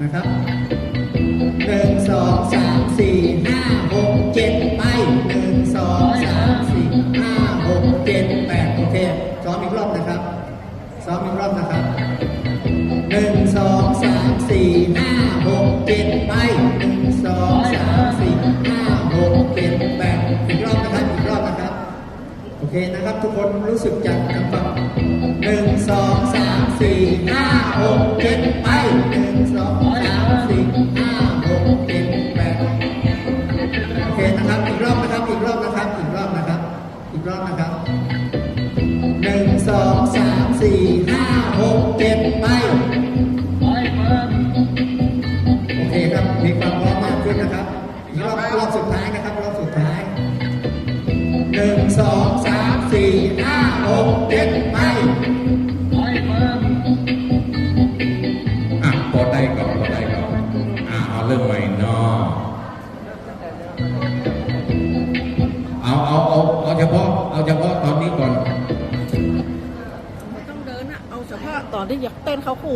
นะครับหนึ่งสองสามสี่ห้าหกเจ็ดไปหนึ่งสองสามสี่ห้าหกเจ็ดแปดโอเคซ้อมอีกรอบนะครับซ้อมอีกรอบนะครับหนึ่งสองสามสี่ห้าหกเจ็ดไปหนึ่งสองสามสี่ห้าหกเจ็ดแปดอีกรอบนะครับอีกรอบนะครับ โอเคนะครับทุกคนรู้สึกจัดนะครับหนึ่งสองสามสี่ห้าหกเจ็ดไปหนึ่ง สี่ห้าหกเจ็ดไป โอเคครับ มีความพร้อมมากขึ้นนะครับรอบรอบสุดท้ายนะครับ รอบสุดท้ายหนึ่งสองสามสี่ห้าหกเจ็ดไปอะพอได้ก่อนพอได้ก่อนอะเอาเรื่องใหม่เนาะเอาเอาเอาเอาเฉพาะเอาเฉพาะตอนนี้ก่อน เฉพาะตอนที่อยากเต้นเขาคู่